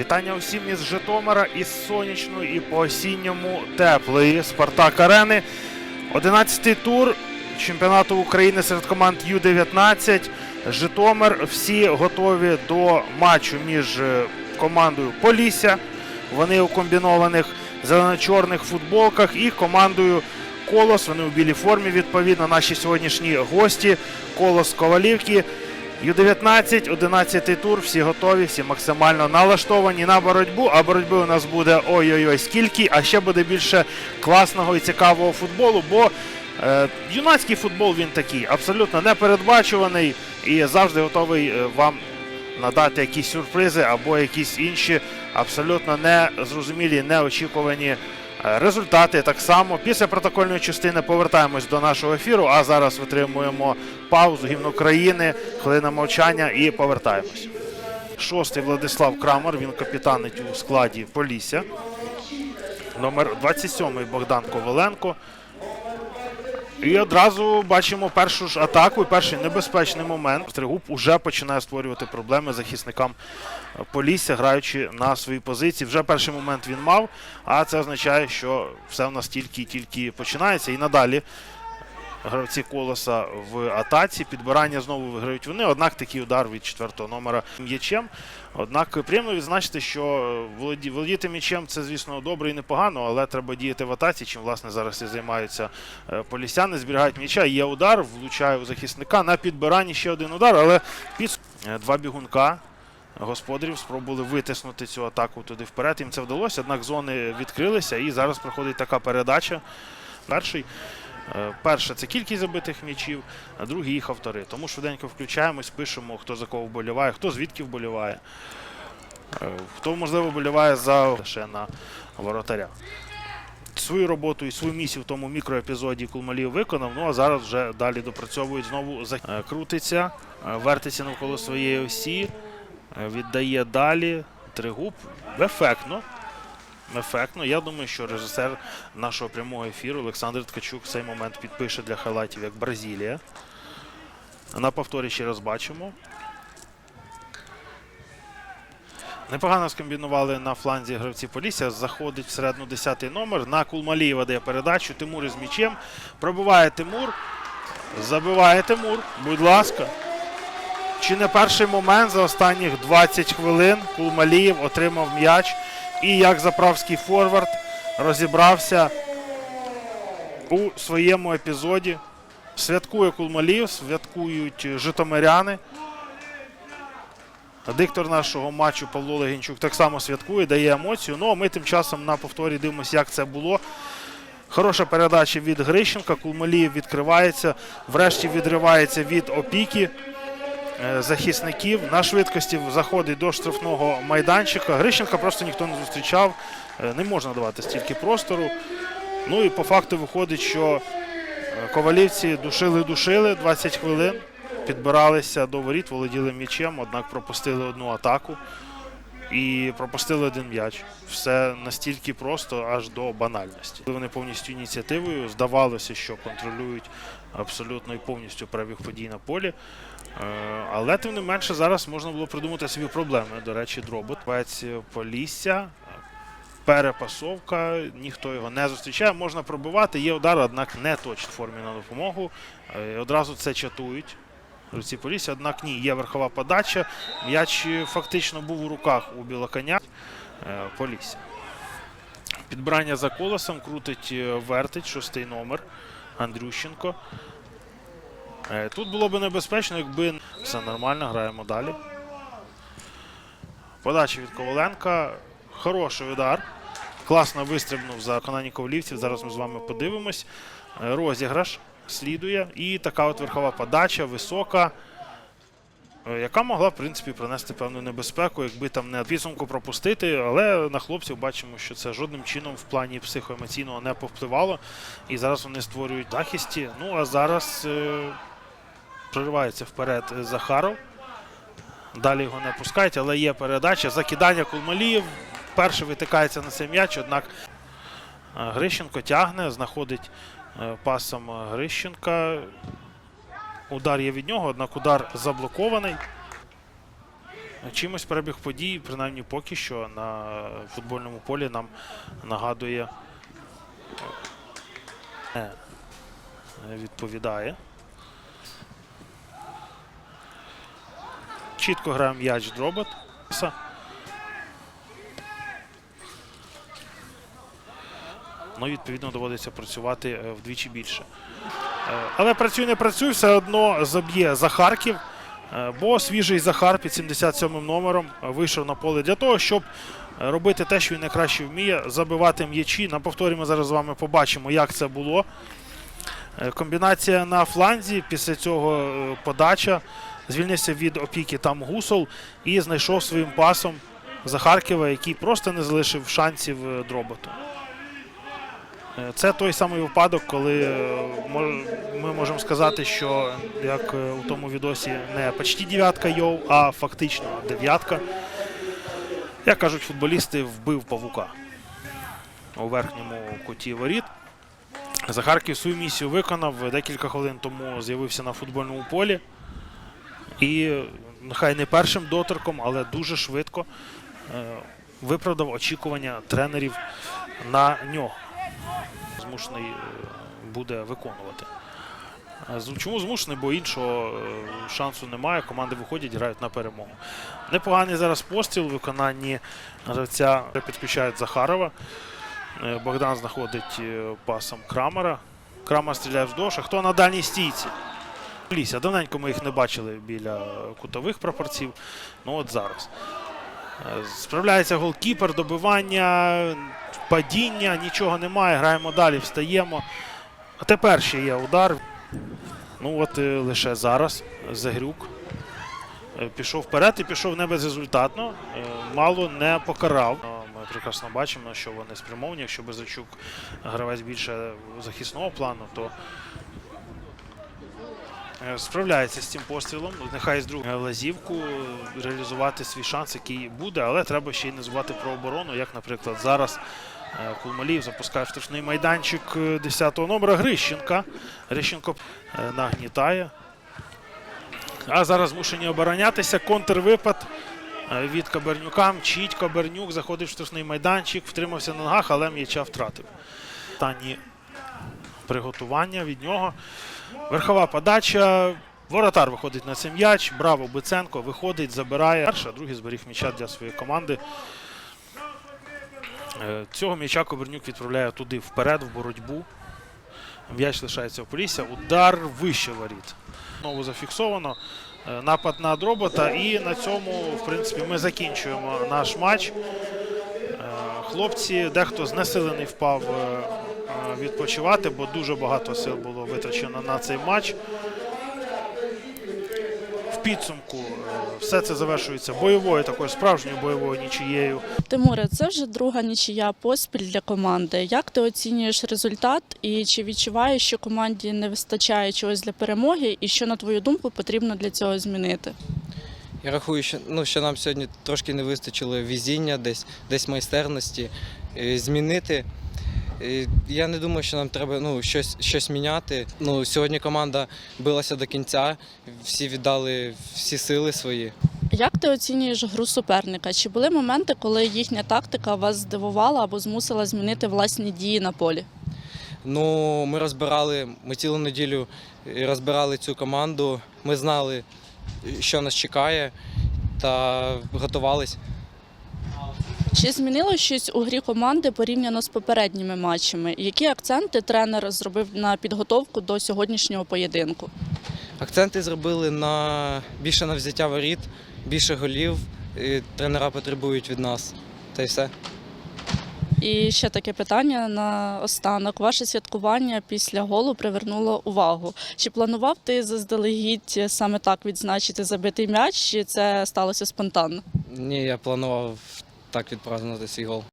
Вітання усім із Житомира, із сонячної і по осінньому теплої Спартак Арени. 11-й тур чемпіонату України серед команд Ю-19. Житомир. Всі готові до матчу між е, командою Полісся. Вони у комбінованих зелено-чорних футболках і командою Колос. Вони у білій формі. Відповідно, наші сьогоднішні гості Колос Ковалівки. Ю-19, 11 тур, всі готові, всі максимально налаштовані на боротьбу. А боротьби у нас буде ой-ой-ой скільки, а ще буде більше класного і цікавого футболу, бо е, юнацький футбол він такий, абсолютно непередбачуваний і завжди готовий е, вам надати якісь сюрпризи або якісь інші абсолютно незрозумілі, неочікувані результати. Так само після протокольної частини повертаємось до нашого ефіру, а зараз витримуємо паузу гімн України, хвилина мовчання і повертаємось. Шостий Владислав Крамер, він капітанить у складі Полісся. Номер 27 Богдан Коваленко. І одразу бачимо першу ж атаку і перший небезпечний момент. Стригуб уже починає створювати проблеми захисникам Полісся, граючи на своїй позиції. Вже перший момент він мав, а це означає, що все в нас тільки-тільки починається. І надалі гравці колоса в атаці. Підбирання знову виграють вони. Однак такий удар від четвертого номера м'ячем. Однак приємно відзначити, що володі- володіти м'ячем це, звісно, добре і непогано, але треба діяти в атаці, чим власне зараз і займаються е, полісяни. Зберігають м'яча. Є удар, влучає у захисника. На підбиранні ще один удар, але під е, два бігунка. Господарів спробували витиснути цю атаку туди вперед. Їм це вдалося, однак зони відкрилися, і зараз проходить така передача. Перший. Е, Перше це кількість забитих м'ячів, а другий їх автори. Тому швиденько включаємось, пишемо, хто за кого вболіває, хто звідки вболіває, е, хто, можливо, вболіває за лише на воротаря. Свою роботу і свою місію в тому мікроепізоді Кулмалів виконав. Ну а зараз вже далі допрацьовують знову Е, крутиться, вертиться навколо своєї осі, віддає далі. Тригуб ефектно. Ефектно. Я думаю, що режисер нашого прямого ефіру Олександр Ткачук цей момент підпише для хайлайтів як Бразилія. На повторі ще раз бачимо. Непогано скомбінували на фланзі гравці Полісся. Заходить всередину 10-й номер. На Кулмалієва дає передачу. Тимур із м'ячем. Пробиває Тимур. Забиває Тимур. Будь ласка. Чи не перший момент за останніх 20 хвилин Кулмалієв отримав м'яч і як заправський форвард розібрався у своєму епізоді. Святкує Кулмалів, святкують житомиряни. Диктор нашого матчу Павло Легінчук так само святкує, дає емоцію. Ну а ми тим часом на повторі дивимося, як це було. Хороша передача від Грищенка. Кулмалієв відкривається, врешті відривається від опіки захисників. На швидкості заходить до штрафного майданчика. Грищенка просто ніхто не зустрічав. Е, Не можна давати стільки простору. Ну і по факту виходить, що е, ковалівці душили-душили 20 хвилин, підбиралися до воріт, володіли м'ячем, однак пропустили одну атаку і пропустили один м'яч. Все настільки просто, аж до банальності. Вони повністю ініціативою здавалося, що контролюють абсолютно і повністю перебіг подій на полі. Е, Але тим не менше зараз можна було придумати собі проблеми. До речі, дробот. Пець Полісся. Перепасовка, ніхто його не зустрічає. Можна пробивати, є удар, однак не точно формі на допомогу. Е, Одразу це чатують. Гравці Полісся, однак ні, є верхова подача. М'яч фактично був у руках у білоконя е, Полісся. Підбирання за колесом крутить е, вертить, шостий номер Андрющенко. Е, Тут було б небезпечно, якби все нормально, граємо далі. Подача від Коваленка. Хороший удар. Класно вистрибнув за виконання ковалівців. Зараз ми з вами подивимось. Розіграш слідує. І така от верхова подача, висока, е, яка могла, в принципі, принести певну небезпеку, якби там не підсумку пропустити. Але на хлопців бачимо, що це жодним чином в плані психоемоційного не повпливало. І зараз вони створюють захисті. Ну а зараз е, проривається вперед Захаров. Далі його не пускають, але є передача. Закидання Кулмаліїв. Перший витикається на цей м'яч, однак е, Грищенко тягне, знаходить е, пасом Грищенка. Удар є від нього, однак удар заблокований. Чимось перебіг подій, принаймні поки що на футбольному полі нам нагадує. е, Відповідає. Чітко грає м'яч дробот. Ну, відповідно, доводиться працювати е, вдвічі більше. Е, Але працюй не працюй, все одно заб'є Захарків. Е, Бо свіжий Захар під 77-м номером вийшов на поле для того, щоб робити те, що він найкраще вміє, забивати м'ячі. На повторі ми зараз з вами побачимо, як це було. Комбінація на фланзі, після цього подача. Звільнився від опіки там Гусол і знайшов своїм пасом Захарківа, який просто не залишив шансів дроботу. Е, Це той самий випадок, коли е, ми можемо сказати, що як е, у тому відосі не почти дев'ятка йоу, а фактично дев'ятка. Як кажуть футболісти, вбив павука у верхньому куті воріт. Захарків свою місію виконав. Декілька хвилин тому з'явився на футбольному полі. І нехай не першим доторком, але дуже швидко виправдав очікування тренерів на нього змушений е, буде виконувати. Е, Чому змушений? Бо іншого е, шансу немає. Команди виходять, грають на перемогу. Непоганий зараз постріл виконанні гравця підключають Захарова. Богдан знаходить пасом Крамера. Крамер стріляє вздовж. А хто на дальній стійці? Ліся. Давненько ми їх не бачили біля кутових прапорців. Ну от зараз. Справляється голкіпер, добивання, падіння, нічого немає. Граємо далі, встаємо. А тепер ще є удар. Ну от е, лише зараз Загрюк е, пішов вперед і пішов не безрезультатно. Е, Мало не покарав. Ми прекрасно бачимо, що вони спрямовані. Якщо Безачук гравець більше захисного плану, то справляється з цим пострілом. Нехай з другу лазівку е, реалізувати свій шанс, який буде, але треба ще й не забувати про оборону, як, наприклад, зараз. е, Кулмалів запускає штрафний майданчик е, 10-го номера Грищенка. Грищенко е, нагнітає. А зараз змушені оборонятися. Контрвипад е, від Кабернюка. Мчить Кабернюк, заходить в штрафний майданчик, втримався на ногах, але м'яча втратив. Останні приготування від нього. Верхова подача. Воротар виходить на цей м'яч. Браво, Биценко виходить, забирає. Перший, а другий зберіг м'яча для своєї команди. Е, Цього м'яча Кобернюк відправляє туди вперед, в боротьбу. М'яч лишається в Полісся. Удар вище воріт. Знову зафіксовано. Е, Напад на дробота. І на цьому, в принципі, ми закінчуємо наш матч. Е, Хлопці, дехто знесилений впав відпочивати, бо дуже багато сил було витрачено на цей матч. В підсумку е, все це завершується бойовою, такою справжньою бойовою нічиєю. Тимуре, це вже друга нічия поспіль для команди. Як ти оцінюєш результат і чи відчуваєш, що команді не вистачає чогось для перемоги, і що на твою думку потрібно для цього змінити? Я рахую, що, ну, що нам сьогодні трошки не вистачило візіння, десь, десь майстерності е, змінити. Я не думаю, що нам треба ну, щось, щось міняти. Ну, сьогодні команда билася до кінця, всі віддали всі сили свої. Як ти оцінюєш гру суперника? Чи були моменти, коли їхня тактика вас здивувала або змусила змінити власні дії на полі? Ну, ми розбирали, ми цілу неділю е, розбирали цю команду. Ми знали, е, що нас чекає, та готувались. Чи змінило щось у грі команди порівняно з попередніми матчами? Які акценти тренер зробив на підготовку до сьогоднішнього поєдинку? Акценти зробили на більше на взяття воріт, більше голів. І тренера потребують від нас. Та й все. І ще таке питання на останок. Ваше святкування після голу привернуло увагу. Чи планував ти заздалегідь саме так відзначити забитий м'яч, чи це сталося спонтанно? Ні, я планував так відпразнувати свій гол.